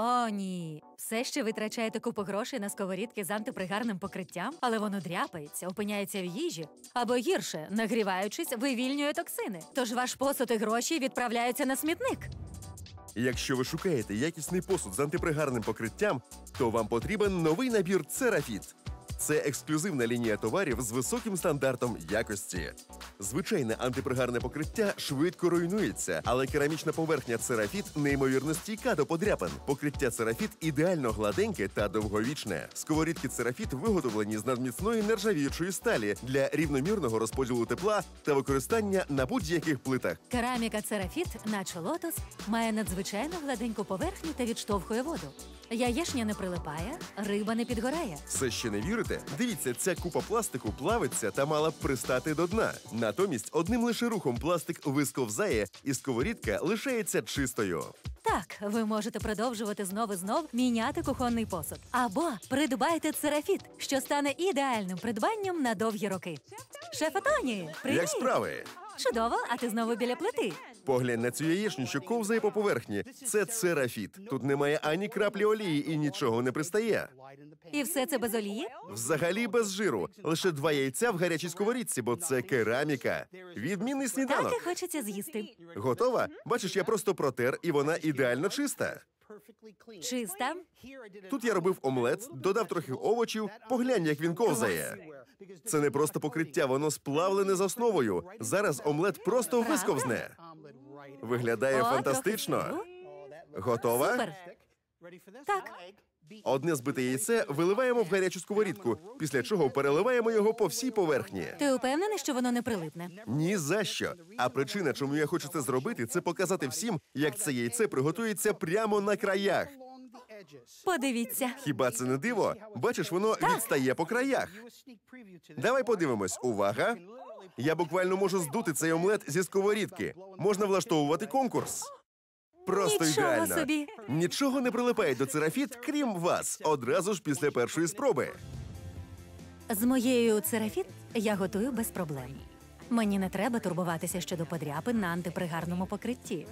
О, ні. Все ще витрачаєте купу грошей на сковорідки з антипригарним покриттям, але воно дряпається, опиняється в їжі. Або гірше, нагріваючись, вивільнює токсини. Тож ваш посуд і гроші відправляються на смітник. Якщо ви шукаєте якісний посуд з антипригарним покриттям, то вам потрібен новий набір Церафіт. Це ексклюзивна лінія товарів з високим стандартом якості. Звичайне антипригарне покриття швидко руйнується, але керамічна поверхня Церафіт неймовірно стійка до подряпин. Покриття Церафіт ідеально гладеньке та довговічне. Сковорідки Церафіт виготовлені з надміцної нержавіючої сталі для рівномірного розподілу тепла та використання на будь-яких плитах. Кераміка Церафіт, наче лотос, має надзвичайно гладеньку поверхню та відштовхує воду. Яєшня не прилипає, риба не підгорає. Все ще не вірите? Дивіться, ця купа пластику плавиться та мала б пристати до дна. Натомість одним лише рухом пластик висковзає, і сковорідка лишається чистою. Так, ви можете продовжувати знов і знов міняти кухонний посуд. Або придбайте церафіт, що стане ідеальним придбанням на довгі роки. Шефе Тоні, привіт! Як справи? Чудово, а ти знову біля плити. Поглянь на цю яєчню, що ковзає по поверхні. Це церафіт. Тут немає ані краплі олії і нічого не пристає. І все це без олії? Взагалі без жиру. Лише два яйця в гарячій сковорідці, бо це кераміка. Відмінний Так сніданок. і хочеться з'їсти. Готова? Бачиш, я просто протер, і вона ідеально чиста. Чиста. Тут я робив омлет, додав трохи овочів. Поглянь, як він ковзає. Це не просто покриття, воно сплавлене з основою. Зараз омлет просто висковзне. Виглядає О, фантастично. Готова? Супер. Так. Одне збите яйце виливаємо в гарячу сковорідку, після чого переливаємо його по всій поверхні. Ти упевнений, що воно не прилипне? Ні за що. А причина, чому я хочу це зробити, це показати всім, як це яйце приготується прямо на краях. Подивіться. Хіба це не диво? Бачиш, воно відстає по краях. Давай подивимось. Увага! Я буквально можу здути цей омлет зі сковорідки. Можна влаштовувати конкурс. Просто Нічого ідеально. собі. Нічого не прилипає до церафіт, крім вас, одразу ж після першої спроби. З моєю церафіт я готую без проблем. Мені не треба турбуватися щодо подряпин на антипригарному покритті.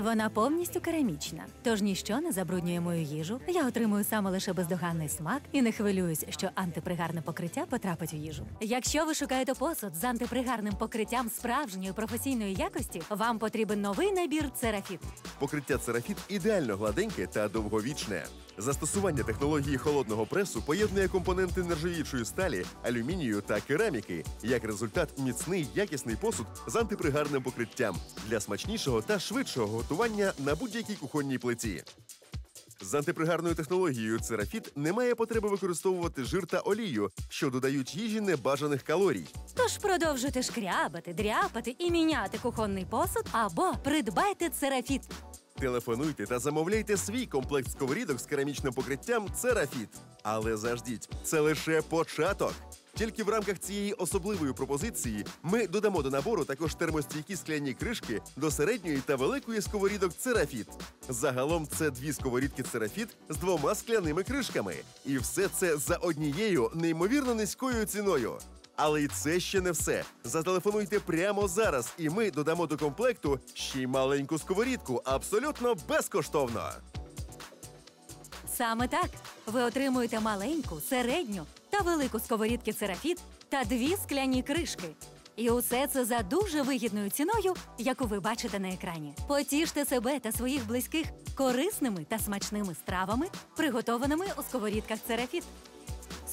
Вона повністю керамічна, тож ніщо не забруднює мою їжу. Я отримую саме лише бездоганний смак і не хвилююсь, що антипригарне покриття потрапить у їжу. Якщо ви шукаєте посуд з антипригарним покриттям справжньої професійної якості, вам потрібен новий набір церафіт. Покриття церафіт ідеально гладеньке та довговічне. Застосування технології холодного пресу поєднує компоненти нержавіючої сталі, алюмінію та кераміки. Як результат, міцний якісний посуд з антипригарним покриттям для смачнішого та швидшого готування на будь-якій кухонній плиті. З антипригарною технологією церафіт немає потреби використовувати жир та олію, що додають їжі небажаних калорій. Тож продовжуйте шкрябати, дряпати і міняти кухонний посуд або придбайте церафіт. Телефонуйте та замовляйте свій комплект сковорідок з керамічним покриттям Церафіт. Але заждіть, це лише початок. Тільки в рамках цієї особливої пропозиції ми додамо до набору також термостійкі скляні кришки до середньої та великої сковорідок Церафіт. Загалом це дві сковорідки Церафіт з двома скляними кришками. І все це за однією неймовірно низькою ціною. Але й це ще не все. Зателефонуйте прямо зараз, і ми додамо до комплекту ще й маленьку сковорідку абсолютно безкоштовно. Саме так ви отримуєте маленьку, середню та велику сковорідки церафіт та дві скляні кришки. І усе це за дуже вигідною ціною, яку ви бачите на екрані. Потіште себе та своїх близьких корисними та смачними стравами, приготованими у сковорідках церафіт.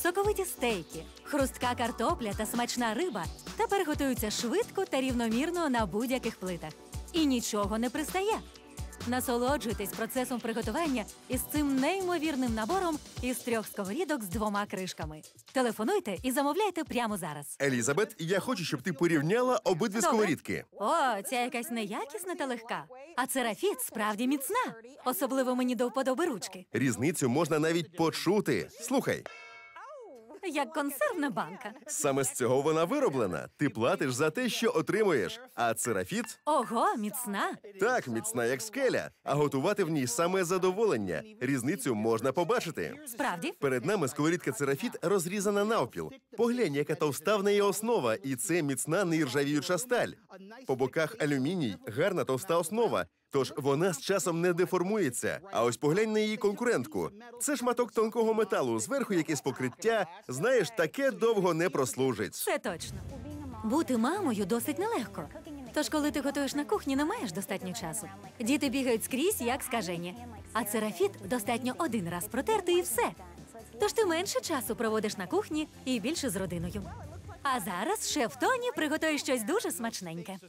Соковиті стейки, хрустка картопля та смачна риба тепер готуються швидко та рівномірно на будь-яких плитах. І нічого не пристає. Насолоджуйтесь процесом приготування із цим неймовірним набором із трьох сковорідок з двома кришками. Телефонуйте і замовляйте прямо зараз. Елізабет, я хочу, щоб ти порівняла обидві Добре. сковорідки. О, ця якась неякісна та легка. А церафіт справді міцна. Особливо мені до вподоби ручки. Різницю можна навіть почути. Слухай, Як консервна банка. саме з цього вона вироблена. Ти платиш за те, що отримуєш. А церафіт Ого, міцна. так міцна, як скеля. А готувати в ній саме задоволення. Різницю можна побачити. Справді? Перед нами сковорідка церафіт розрізана навпіл. Поглянь, яка товста в неї основа, і це міцна нержавіюча сталь. По боках алюміній, гарна товста основа. Тож вона з часом не деформується. А ось поглянь на її конкурентку. Це шматок тонкого металу, зверху якесь покриття. Знаєш, таке довго не прослужить. Це точно. Бути мамою досить нелегко. Тож, коли ти готуєш на кухні, не маєш достатньо часу. Діти бігають скрізь, як скажені. А церафіт достатньо один раз протерти і все. Тож ти менше часу проводиш на кухні і більше з родиною. А зараз шеф Тоні приготує щось дуже смачненьке.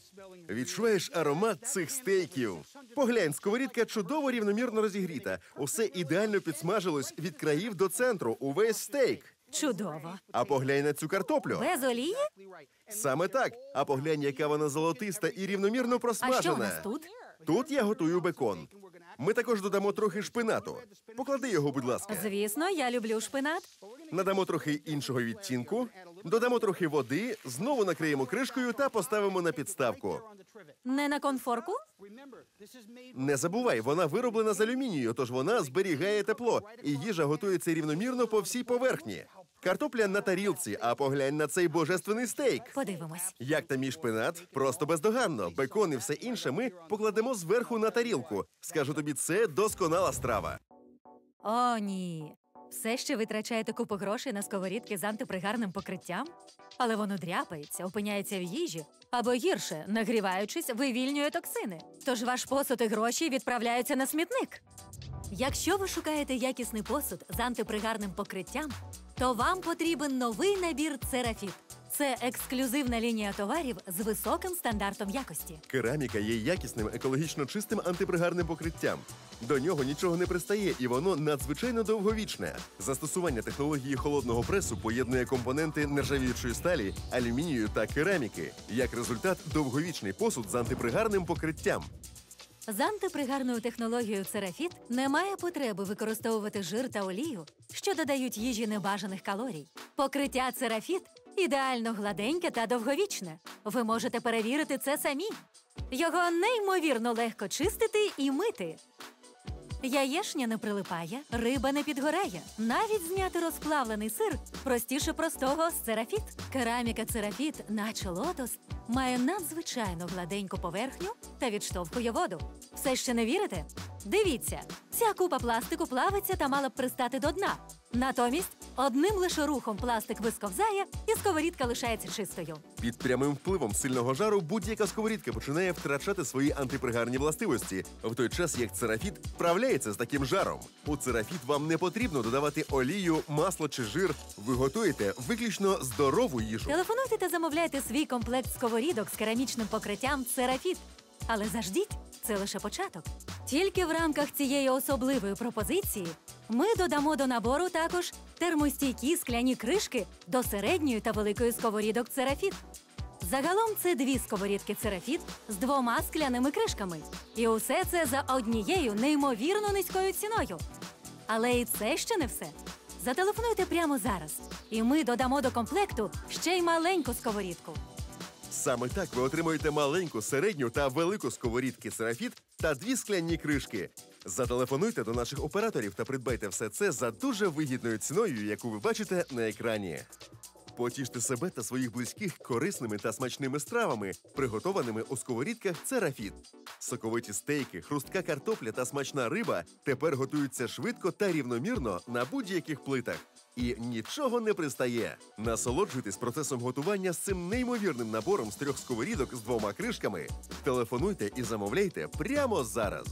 Відчуваєш аромат цих стейків. Поглянь, сковорідка чудово рівномірно розігріта. Усе ідеально підсмажилось від країв до центру. Увесь стейк. Чудово. А поглянь на цю картоплю. Без олії? Саме так. А поглянь, яка вона золотиста і рівномірно А просмажена. що у нас тут? Тут я готую бекон. Ми також додамо трохи шпинату. Поклади його, будь ласка. Звісно, я люблю шпинат. Надамо трохи іншого відтінку, додамо трохи води, знову накриємо кришкою та поставимо на підставку. Не на конфорку? Не забувай, вона вироблена з алюмінію, тож вона зберігає тепло, і їжа готується рівномірно по всій поверхні. Картопля на тарілці, а поглянь на цей божественний стейк. Подивимось. Як там мій шпинат? Просто бездоганно. Бекон і все інше ми покладемо зверху на тарілку. Скажу тобі, це досконала страва. О, ні. Все ще витрачаєте купу грошей на сковорідки з антипригарним покриттям, але воно дряпається, опиняється в їжі, або гірше, нагріваючись, вивільнює токсини. Тож ваш посуд і гроші відправляються на смітник. Якщо ви шукаєте якісний посуд з антипригарним покриттям, то вам потрібен новий набір Церафіт. Це ексклюзивна лінія товарів з високим стандартом якості. Кераміка є якісним екологічно чистим антипригарним покриттям. До нього нічого не пристає, і воно надзвичайно довговічне. Застосування технології холодного пресу поєднує компоненти нержавіючої сталі, алюмінію та кераміки. Як результат, довговічний посуд з антипригарним покриттям. З антипригарною технологією Церафіт немає потреби використовувати жир та олію, що додають їжі небажаних калорій. Покриття Церафіт ідеально гладеньке та довговічне. Ви можете перевірити це самі. Його неймовірно легко чистити і мити. Яєшня не прилипає, риба не підгорає. Навіть зняти розплавлений сир простіше простого з церафіт. Кераміка церафіт, наче лотос, має надзвичайно гладеньку поверхню та відштовхує воду. Все ще не вірите? Дивіться, ця купа пластику плавиться та мала б пристати до дна. Натомість одним лише рухом пластик висковзає, і сковорідка лишається чистою. Під прямим впливом сильного жару будь-яка сковорідка починає втрачати свої антипригарні властивості, в той час як церафіт вправляється з таким жаром. У церафіт вам не потрібно додавати олію, масло чи жир. Ви готуєте виключно здорову їжу. Телефонуйте та замовляйте свій комплект сковорідок з керамічним покриттям Церафіт. Але заждіть, це лише початок. Тільки в рамках цієї особливої пропозиції ми додамо до набору також термостійкі скляні кришки до середньої та великої сковорідок Церафіт. Загалом це дві сковорідки Церафіт з двома скляними кришками. І усе це за однією неймовірно низькою ціною. Але і це ще не все. Зателефонуйте прямо зараз, і ми додамо до комплекту ще й маленьку сковорідку. Саме так ви отримуєте маленьку, середню та велику сковорідки серафіт та дві скляні кришки. Зателефонуйте до наших операторів та придбайте все це за дуже вигідною ціною, яку ви бачите на екрані. Потіште себе та своїх близьких корисними та смачними стравами, приготованими у сковорідках Церафіт. Соковиті стейки, хрустка картопля та смачна риба тепер готуються швидко та рівномірно на будь-яких плитах. І нічого не пристає. Насолоджуйтесь процесом готування з цим неймовірним набором з трьох сковорідок з двома кришками. Телефонуйте і замовляйте прямо зараз.